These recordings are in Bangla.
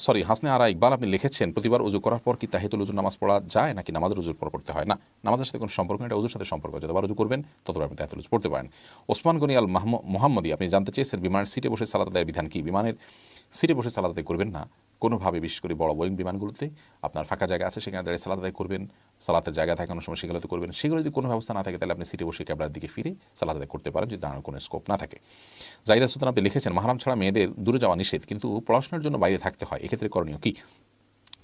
সরি, হাসনে আরা ইকবাল আপনি লিখেছেন, প্রতিবার উজু করার পর কি তাহিতুল উজুর নামাজ পড়া যায় নাকি নামাজ উজুর পর পড়তে হয়? না, নামাজের সাথে কোনো সম্পর্ক নেই, এটা উজুর সাথে সম্পর্ক। যতবার উজু করবেন, ততবার আপনি তাহিতুল উজু পড়তে পারেন। ওসমান গনি আল মাহমু- মোহাম্মদী, আপনি জানতে চেয়েছেন বিমানের সিটে বসে সালাত বিধান কি? বিমানের সিটে বসে সালাত করবেন না। কোনোভাবে, বিশেষ করে বড় বোয়িং বিমানগুলোতে আপনার ফাঁকা জায়গা আছে, সেখানে দাঁড়িয়ে সালাদ আদায় করবেন, সালাতের জায়গা থাকে কোনো সময় সেগুলোতে করবেন। সেগুলো যদি কোনো ব্যবস্থা না থাকে, তাহলে আপনি সিটে বসে ক্যামেরার দিকে ফিরে সালাদ আদায় করতে পারেন, যদি দাঁড়ানোর কোনো স্কোপ না থাকে। জাহিদা সুলতান আপনি লিখেছেন, মাহারাম ছাড়া মেয়েদের দূরে যাওয়া নিষেধ, কিন্তু পড়াশোনার জন্য বাইরে থাকতে হয়। এক্ষেত্রে করণীয় কী?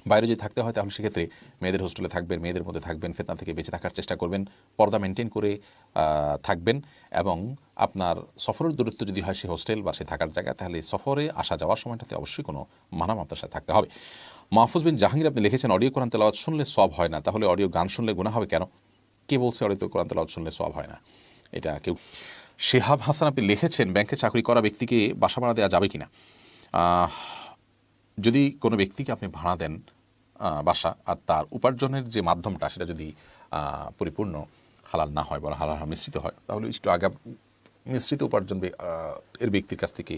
বাইরে যদি থাকতে হয় তাহলে সেক্ষেত্রে মেয়েদের হোস্টেলে থাকবেন মেয়েদের মধ্যে থাকবেন ফেতনা থেকে বেঁচে থাকার চেষ্টা করবেন পর্দা মেনটেন করে থাকবেন এবং আপনার সফরের দূরত্ব যদি হয় সে হোস্টেল বা সে থাকার জায়গা তাহলে সফরে আসা যাওয়ার সময়টাতে অবশ্যই কোনো মানাম আপনার সাথে থাকতে হবে। মাহফুজ বিন জাহাঙ্গীর আপনি লিখেছেন অডিও কোরআন তেলাওয়াত শুনলে সব হয় না। তাহলে অডিও গান শুনলে গুণা হবে কেন? কে বলছে অডিও কোরআন তেলাওয়াত শুনলে সব হয় না? এটা কেউ শেহাব হাসান আপনি লিখেছেন ব্যাংকে চাকরি করা ব্যক্তিকে বাসা ভাড়া দেওয়া যাবে কিনা? আহ, যদি কোনো ব্যক্তিকে আপনি ভাড়া দেন বাসা আর তার উপার্জনের যে মাধ্যমটা সেটা যদি পরিপূর্ণ হালাল না হয় বা হালাল মিশ্রিত হয়, তাহলে একটু আগা মিশ্রিত উপার্জন এর ব্যক্তির কাছ থেকে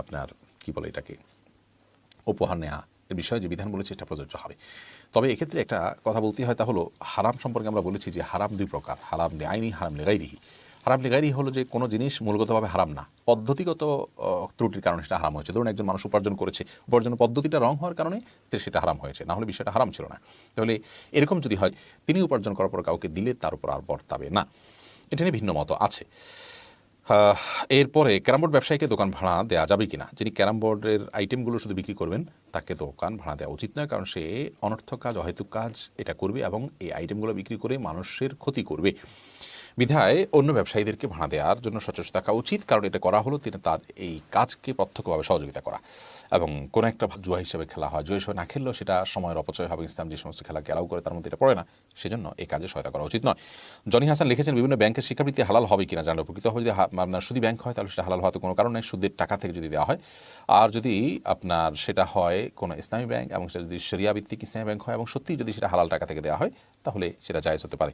আপনার, কি বলে এটাকে, উপহার নেওয়া এর বিষয়ে যে বিধান বলেছে এটা প্রযোজ্য হবে। তবে এক্ষেত্রে একটা কথা বলতে হয় তা হলো, হারাম সম্পর্কে আমরা বলেছি যে হারাম দুই প্রকার, হারাম আইনি, হারাম লেগাইরিহি হারাম লেগাইরিহি হলো যে কোনো জিনিস মূলগতভাবে হারাম না। পদ্ধতিগত ত্রুটির কারণে সেটা হারাম হয়েছে। ধরুন একজন মানুষ উপার্জন করেছে, উপার্জনের পদ্ধতিটা রং হওয়ার কারণে সেটা হারাম হয়েছে। না হলে বিষয়টা হারাম ছিল না। তাহলে এরকম যদি হয়, তিনি উপার্জন করার পর কাউকে দিলে তার উপর আর বর্তাবে না। এটা নিয়ে ভিন্ন মতো আছে। এরপরে ক্যারাম বোর্ড ব্যবসায়ীকে দোকান ভাড়া দেওয়া যাবে কিনা? যিনি ক্যারাম বোর্ডের আইটেমগুলো শুধু বিক্রি করবেন, তাকে দোকান ভাড়া দেওয়া উচিত নয়, কারণ সে অনর্থক কাজ, অহেতুক কাজ এটা করবে এবং এই আইটেমগুলো বিক্রি করে মানুষের ক্ষতি করবে। বিধায় অন্য ব্যবসায়ীদেরকে ভাড়া দেওয়ার জন্য সচেষ্ট থাকা উচিত, কারণ এটা করা হলো তিনি তার এই কাজকে প্রত্যক্ষভাবে সহযোগিতা করা। এবং কোনো একটা জুয়া হিসেবে খেলা হয়, জুয়া হিসেবে না খেললেও সেটা সময়ের অপচয় হবে, ইসলাম যে সমস্ত খেলা অ্যালাউ করে তার মধ্যে এটা পড়ে না, সেজন্য এই কাজে সহায়তা করা উচিত নয়। জনি হাসান লিখেছেন, বিভিন্ন ব্যাংকের শিক্ষাবৃত্তি হালাল হবে কিনা জানলে উপকৃত হবে। যদি আপনার সুদী ব্যাংক হয়, তাহলে সেটা হালাল হওয়াতে কোনো কারণ সুদের টাকা থেকে যদি দেওয়া হয়। আর যদি আপনার সেটা হয় কোনো ইসলামী ব্যাংক এবং সেটা যদি শরিয়া ভিত্তিক ইসলামী ব্যাংক হয় এবং সত্যি যদি সেটা হালাল টাকা থেকে দেওয়া হয়, তাহলে সেটা জায়েজ হতে পারে।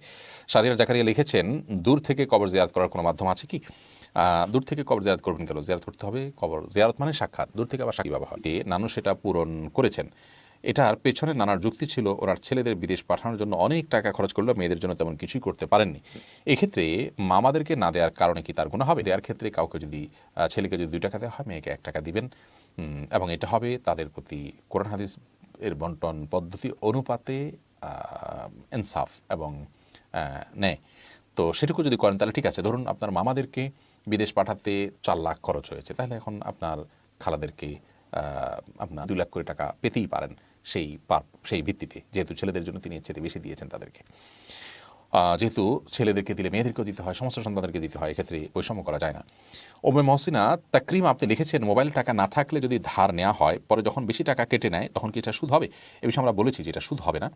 শারিয়ার জাকারিয়া লিখেছেন দূর থেকে কবর জিয়ারত করার কোনো মাধ্যম আছে কি? দূর থেকে কবর জিয়ারত করবেন কেন? জিয়ারত করতে হবে কবর জিয়ারত মানে সাক্ষাৎ। দূর থেকে আবার সাক্ষী ব্যবহার দিয়ে নানু সেটা পূরণ করেছেন। এটার পেছনে নানার যুক্তি ছিল ওনার ছেলেদের বিদেশ পাঠানোর জন্য অনেক টাকা খরচ করলেও মেয়েদের জন্য তেমন কিছুই করতে পারেননি। এক্ষেত্রে মামাদেরকে না দেওয়ার কারণে কি তার গুণা হবে? দেওয়ার ক্ষেত্রে কাউকে যদি ছেলেকে যদি দুই টাকা দেওয়া হয় মেয়েকে এক টাকা দিবেন। এবং এটা হবে তাদের প্রতি কোরআন হাদিস এর বন্টন পদ্ধতি অনুপাতে ইনসাফ এবং আহ, নেয় তো সেটুকু যদি করেন, তাহলে ঠিক আছে। ধরুন আপনার মামাদেরকে বিদেশ পাঠাতে চার লাখ খরচ হয়েছে, তাহলে এখন আপনার খালাদেরকে আপনার দুই লাখ কোটি টাকা পেতেই পারেন সেই সেই ভিত্তিতে। যেহেতু ছেলেদের জন্য তিনি চেয়ে বেশি দিয়েছেন তাদেরকে। যেহেতু ছেলেদেরকে দিলে মেয়েদেরকেও দিতে হয়, সমস্ত সন্তানদেরকে দিতে হয়, এক্ষেত্রে বৈষম্য করা যায় না। ওমে মহসিনা, তাকরিম আপনি লিখেছেন, মোবাইল টাকা না থাকলে যদি ধার নেওয়া হয়, পরে যখন বেশি টাকা কেটে নেয়, তখন কি এটা সুদ হবে? এ বিষয়ে আমরা বলেছি যে এটা সুদ হবে না।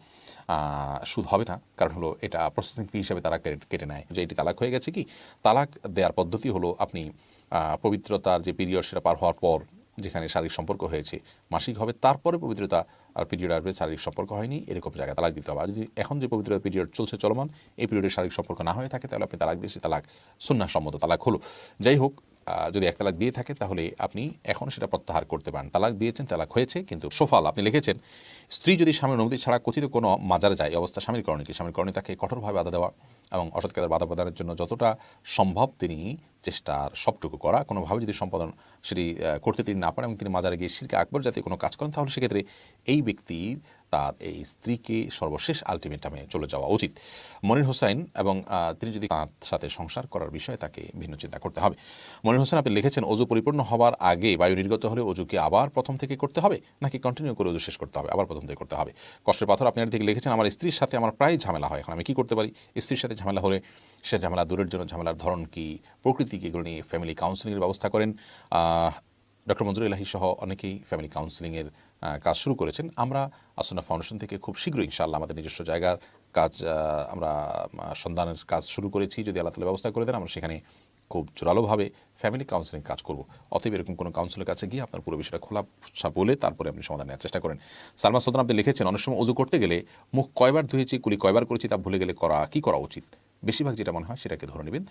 সুদ হবে না, কারণ হলো এটা প্রসেসিং ফি হিসেবে তারা কেটে- নেয়। যে এটি তালাক হয়ে গেছে কি? তালাক দেওয়ার পদ্ধতি হলো আপনি পবিত্রতার যে পিরিয়ড সেটা পার হওয়ার পর, যেখানে শারীরিক সম্পর্ক হয়েছে, মাসিক হবে, তারপরে পবিত্রতা আর পিরিয়ড আসবে শারীরিক সম্পর্ক হয়নি, এরকম জায়গায় তালাক দিতে হবে। আর যদি এখন যে পবিত্র পিরিয়ড চলছে চলমান, এই পিরিয়ডে শারীরিক সম্পর্ক না হয়ে থাকে, তাহলে আপনি তালাক দিয়ে তালাক সুন্নাসম্মত তালাক হলো। যাই হোক যদি এক তালাক দিয়ে থাকে, তাহলে আপনি এখন সেটা প্রত্যাহার করতে পারেন। তালাক দিয়েছেন, তালাক হয়েছে, কিন্তু সোফাল আপনি লিখেছেন, স্ত্রী যদি স্বামীর অনুমতি ছাড়া কথিত কোনো মাজারে যায় অবস্থা স্বামীর করণে কি? স্বামীর করণে তাকে কঠোরভাবে বাধা দেওয়া। এবং অসৎ কাজের বাধা প্রদানের জন্য যতটা সম্ভব তিনি চেষ্টার সবটুকু করা। কোনোভাবে যদি সম্পাদন সেটি করতে তিনি না পারেন এবং তিনি মাজারে গিয়ে শিরকে আকবর যাতে কোনো কাজ করেন, তাহলে সেক্ষেত্রে এই ব্যক্তি তার এই স্ত্রীকে সর্বশেষ আলটিমেটামে চলে যাওয়া উচিত। মনির হোসাইন এবং তিনি যদি তার সাথে সংসার করার বিষয়ে তাকে ভিন্ন চিন্তা করতে হবে। মনির হোসেন, আপনি লিখেছেন, অজু পরিপূর্ণ হওয়ার আগে বায়ু নির্গত হলে অজুকে আবার প্রথম থেকে করতে হবে, নাকি কন্টিনিউ করে অজু শেষ করতে হবে, আবার প্রথম থেকে করতে হবে? কষ্টের পাথর আপনি থেকে লিখেছেন, আমার স্ত্রীর সাথে আমার প্রায় ঝামেলা হয়, এখন আমি কি করতে পারি? স্ত্রীর সাথে ঝামেলা হলে সে ঝামেলা দূরের জন্য ঝামেলার ধরন কি? প্রকৃতি কি এগুলো নিয়ে ফ্যামিলি কাউন্সিলিংয়ের ব্যবস্থা করেন। ডক্টর মঞ্জুর ইলাহি সহ অনেকেই ফ্যামিলি কাউন্সিলিংয়ের কাজ শুরু করেছেন। আমরা আসনা ফাউন্ডেশন থেকে খুব শীঘ্রই ইনশাআল্লাহ আমাদের নিজস্ব জায়গার কাজ আমরা সন্ধানের কাজ শুরু করেছি। যদি আল্লাহ তালা ব্যবস্থা করে দেন, আমরা সেখানে খুব জোরালোভাবে ফ্যামিলি কাউন্সিলিং কাজ করব। অতএব এরকম কোনো কাউন্সিলের কাছে গিয়ে আপনার পুরো বিষয়টা খোলা বলে তারপরে আপনি সমাধান নেওয়ার চেষ্টা করেন। সালমা সুলতান আপনি লিখেছেন, অনেক সময় উজু করতে গেলে মুখ কয়বার ধুয়েছি, কুলি কয়বার করেছি তা ভুলে গেলে করা, কি করা উচিত? বেশিরভাগ যেটা মনে হয় সেটাকে ধরে নেবেন।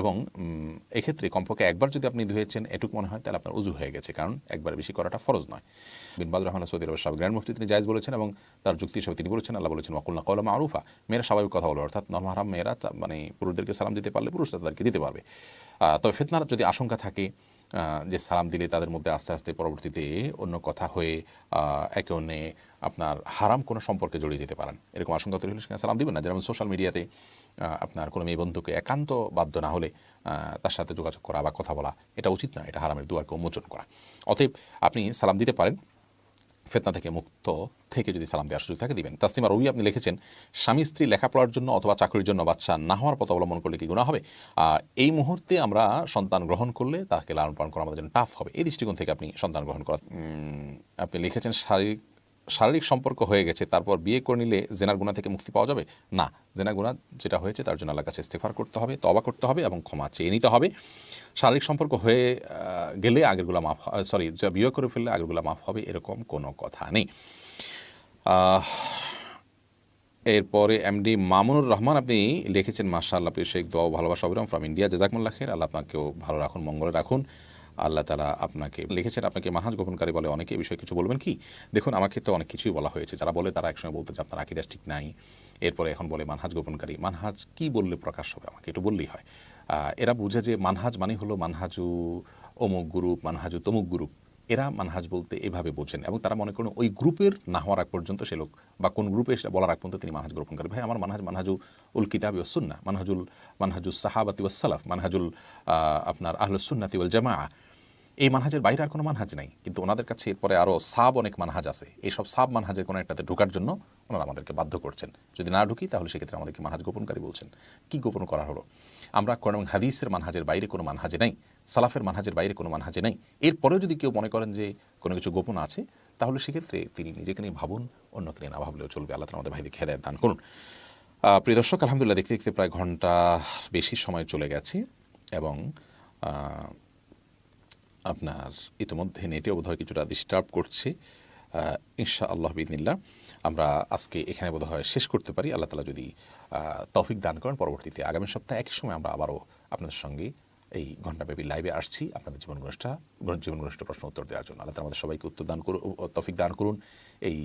এবং এক্ষেত্রে কমপক্ষে একবার যদি আপনি ধুয়েছেন, এটুকু মনে হয়, তাহলে আপনার উজু হয়ে গেছে। কারণ একবার বেশি করাটা ফরজ নয়। বিন বাদ রহমান সৌদি আরবের সাবেক গ্র্যান্ড মুফতি তিনি জায়জ বলেছেন এবং তার যুক্তি হিসেবে তিনি বলেছেন, আল্লাহ বলেছেন ওয়াকুল্লা কৌলা মারুফা। মেয়েরা স্বাভাবিক কথা বলো, অর্থাৎ নরমাহারাম মেয়েরা মানে পুরুষদেরকে সালাম দিতে পারলে পুরুষরা তাদেরকে দিতে পারবে। তবে ফেতনার যদি আশঙ্কা থাকে যে সালাম দিলে তাদের মধ্যে আস্তে আস্তে পরবর্তীতে অন্য কথা হয়ে একে অন্যে আপনার হারাম কোনো সম্পর্কে জড়িয়ে যেতে পারেন। এরকম আশঙ্কা তৈরি হলে সেখানে সালাম দিবেন না। যেমন সোশ্যাল মিডিয়াতে আপনার কোনো মেয়ে বন্ধুকে একান্ত বাধ্য না হলে তার সাথে যোগাযোগ করা বা কথা বলা, এটা উচিত না এটা হারামের দুয়ারকে উন্মোচন করা। অতএব আপনি সালাম দিতে পারেন, ফেতনা থেকে মুক্ত থেকে যদি সালাম দেওয়ার সুযোগ থাকে, দিবেন। তাসলিমা রবি আপনি লিখেছেন, স্বামী স্ত্রী লেখাপড়ার জন্য অথবা চাকরির জন্য বাচ্চা না হওয়ার পথ অবলম্বন করলে কি গুণা হবে? এই মুহূর্তে আমরা সন্তান গ্রহণ করলে তাকে লালন পালন করা আমাদের জন্য টাফ হবে। এই দৃষ্টিকোণ থেকে আপনি সন্তান গ্রহণ করা আপনি লিখেছেন শারীরিক শারীরিক সম্পর্ক হয়ে গেছে, তারপর বিয়ে করে নিলে জেনার গুণা থেকে মুক্তি পাওয়া যাবে? না জেনা গুণা যেটা হয়েছে তার জন্য আল্লাহ কাছে ইস্তেফার করতে হবে তবা করতে হবে এবং ক্ষমা চেয়ে নিতে হবে। শারীরিক সম্পর্ক হয়ে গেলে আগেরগুলো মাফ সরি যা বিয়ে করে ফেললে আগেরগুলো মাফ হবে এরকম কোনো কথা নেই। এরপরে এমডি মামুনুর রহমান, আপনি লিখেছেন মাশা আল্লাহ শেখ, দোয়া ভালোবাসা অবিরাম ফ্রম ইন্ডিয়া জাজাকমুল্লাহ খের আল্লাহ আপনাকেও ভালো রাখুন, মঙ্গলে রাখুন। আল্লাহ তালা আপনাকে লিখেছেন, আপনাকে মানহাজ গোপনকারী বলে অনেকে বিষয়ে কিছু বলবেন কি? দেখুন আমাকে তো অনেক কিছুই বলা হয়েছে। যারা বলে তারা একসময় বলতে যে আপনার আকিদাস ঠিক নাই। এরপরে এখন বলে, মানহাজ গোপনকারী মানহাজ কি বললে প্রকাশ হবে? আমাকে একটু বললেই হয়। এরা বুঝে যে মানহাজ মানে হলো মানহাজু অমুক গ্রুপ, মানহাজু তমুক গ্রুপ। এরা মানহাজ বলতে এভাবে বোঝেন এবং তারা মনে করেন ওই গ্রুপের না হওয়ার আগ পর্যন্ত সে লোক বা কোন গ্রুপে সেটা বলার আগ পর্যন্ত তিনি মানহাজ গ্রহণ করেন ভাই, আমার মানহাজ মানহাজু উল কিতাবি ও সুন্না মানহাজুল মানহাজুল সাহাবাতি ওয়াসালাফ মানহাজুল আপনার আহলুসুন্নাতি ওয়াল জামা এই মানহাজের বাইরে আর কোনো মানহাজ নেই। কিন্তু ওনাদের কাছে এরপরে আরও সাব অনেক মানহাজ আছে। এইসব সাব মানহাজের কোনো একটাতে ঢোকার জন্য ওনারা আমাদেরকে বাধ্য করছেন। যদি না ঢুকি, তাহলে সেক্ষেত্রে আমাদেরকে মানহাজ গোপনকারী বলছেন। কি গোপন করা হলো? আমরা কোরআন হাদিসের মানহাজের বাইরে কোনো মানহাজে নেই। সালাফের মানহাজের বাইরে কোনো মানহাজে নেই। এরপরেও যদি কেউ মনে করেন যে কোনো কিছু গোপন আছে, তাহলে সেক্ষেত্রে তিনি নিজেকে নিয়ে ভাবুন, অন্যকে নিয়ে না ভাবলেও চলবে। আল্লাহ আমাদের ভাইদেরকে হেদায়ত দান করুন। প্রিয় দর্শক, আলহামদুলিল্লাহ, দেখতে দেখতে প্রায় ঘণ্টা বেশি সময় চলে গেছে এবং আপনার ইতিমধ্যে নেটে বোধহয় কিছুটা ডিস্টার্ব করছে। ইনশা আল্লাহ বিদিনিল্লা আমরা আজকে এখানে বোধহয় শেষ করতে পারি। আল্লাহ তালা যদি তৌফিক দান করেন, পরবর্তীতে আগামী সপ্তাহে একই সময় আমরা আবারও আপনাদের সঙ্গে এই ঘণ্টাব্যাপী লাইভে আসছি আপনাদের জীবন ঘনিষ্ঠা জীবন ঘনিষ্ঠ প্রশ্ন উত্তর দেওয়ার জন্য। আল্লাহ আমাদের সবাইকে উত্তর দান করুন তৌফিক দান করুন। এই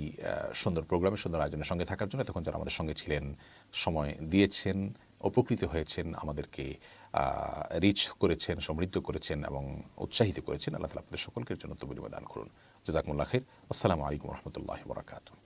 সুন্দর প্রোগ্রামে সুন্দর আয়োজনের সঙ্গে থাকার জন্য তখন যারা আমাদের সঙ্গে ছিলেন, সময় দিয়েছেন উপকৃত হয়েছেন, আমাদেরকে রিচ করেছেন, সমৃদ্ধ করেছেন এবং উৎসাহিত করেছেন। আল্লাহ তালা আপনাদের সকলকে জন্য তো বিনিময় দান করুন। জাজাকুল্লাহ আসসালামু আলাইকুম রহমতুল্লাহ বরাকাতু